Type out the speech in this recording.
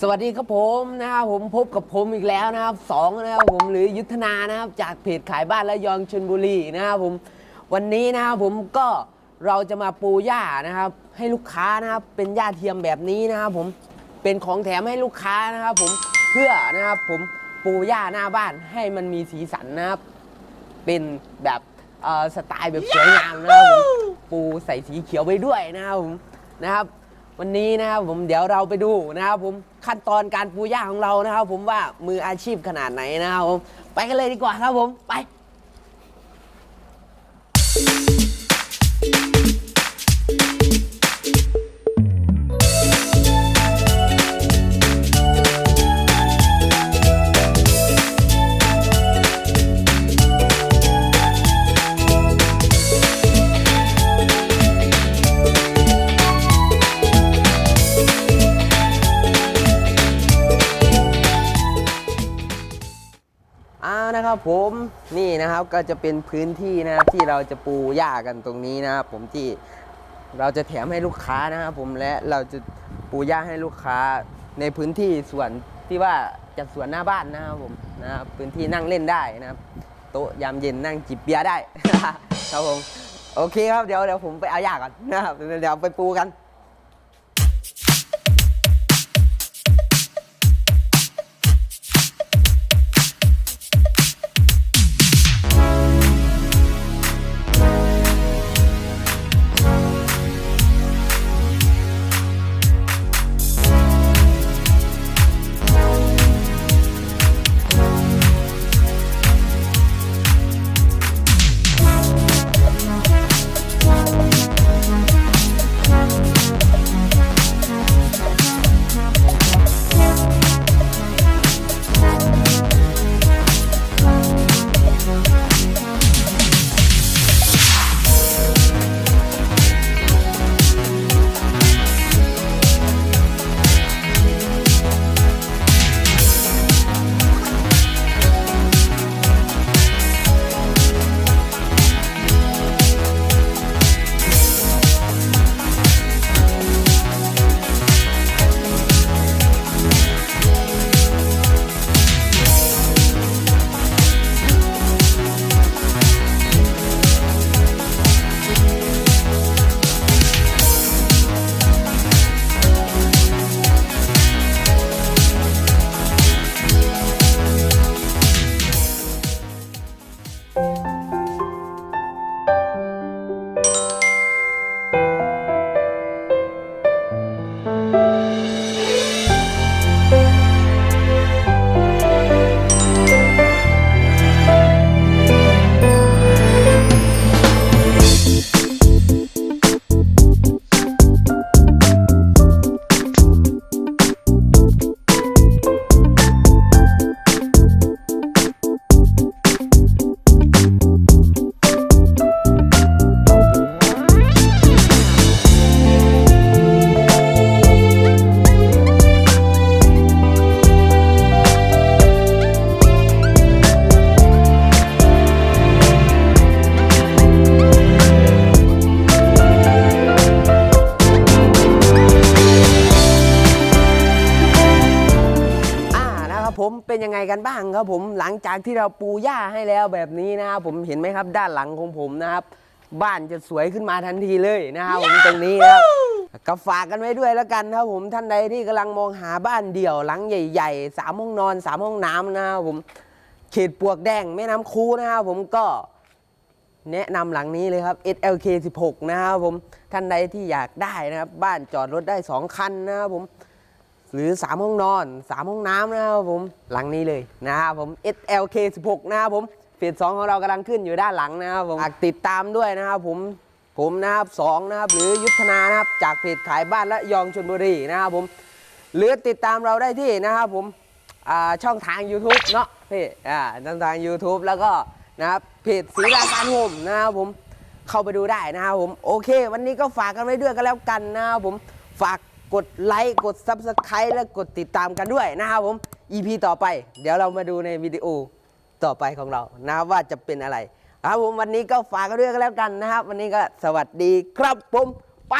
สวัสดีครับผมนะครับผมพบกับผมอีกแล้วนะครับสองนะครับผมหรือยุทธนานะครับจากเพจขายบ้านและยองชนบุรีนะครับผมวันนี้นะครับผมก็เราจะมาปูหญ้านะครับ ให้ลูกค้านะครับเป็นหญ้าเทียมแบบนี้นะครับผมเป็นของแถมให้ลูกค้านะครับผมเพื่อนะครับผมปูหญ้าหน้าบ้านให้มันมีสีสันนะครับ เป็นแบบสไตล์แบบสวยงามนะครับผมปูใส่สีเขียวไปด้วยนะครับผมนะครับ วันนี้นะครับผมเดี๋ยวเราไปดูนะครับผมขั้นตอนการปูย่าของเรานะครับ ผมว่ามืออาชีพขนาดไหนนะครับผมไปกันเลยดีกว่าครับผมไป นะครับผมนี่นะครับก็จะเป็นพื้นที่นะครับที่เราจะปูหญ้ากันตรงนี้นะครับผมที่เราจะแถมให้ลูกค้านะครับผมและเราจะปูหญ้าให้ลูกค้าในพื้นที่ส่วนที่ว่าจัดสวนหน้าบ้านนะครับผมนะครับพื้นที่นั่งเล่นได้นะครับ โต๊ะยามเย็นนั่งจิบเบียร์ได้ครับผมโอเคครับเดี๋ยวเดี๋ยวผมไปเอาหญ้าก่อนนะครับเดี๋ยวไปปูกัน ไงกันบ้างครับผมหลังจากที่เราปูหญ้าให้แล้วแบบนี้นะครับผมเห็นไหมครับด้านหลังของผมนะครับ บ้านจะสวยขึ้นมาทันทีเลยนะครับผมตรงนี้นะครับก็ฝากกันไว้ด้วยแล้วกันครับผมท่านใดที่กำลังมองหาบ้านเดี่ยวหลังใหญ่ๆสามห้องนอนสามห้องน้ำนะครับผมเขตปลวกแดงแม่น้ำคูนะครับผมก็แนะนำหลังนี้เลยครับ SLK 16 นะครับผมท่านใดที่อยากได้นะครับ บ้านจอดรถได้ 2 คันนะครับผม หรือ 3 ห้องนอน 3 ห้องน้ำนะครับผมหลังนี้เลยนะครับผม SLK 16 นะครับผมเฟส2ของเรากำลังขึ้นอยู่ด้านหลังนะครับผมติดตามด้วยนะครับผมผมนะครับสองนะครับหรือยุทธนานะครับจากเพจขายบ้านและยองชนบุรีนะครับผมหรือติดตามเราได้ที่นะครับผมช่องทาง YouTube เนาะพี่อ่าช่องทาง YouTube แล้วก็นะครับเพจศรีราการโฮมนะครับผมเข้าไปดูได้นะครับผมโอเค วันนี้ก็ฝากกันไว้ด้วยกันแล้วกันนะครับผมฝาก กดไลค์กด Subscribe และกดติดตามกันด้วยนะครับผม EP ต่อไป เดี๋ยวเรามาดูในวิดีโอต่อไปของเรานะครับว่าจะเป็นอะไรครับผมวันนี้ก็ฝากกันด้วยกันแล้วกันนะครับ วันนี้ก็สวัสดีครับผมไป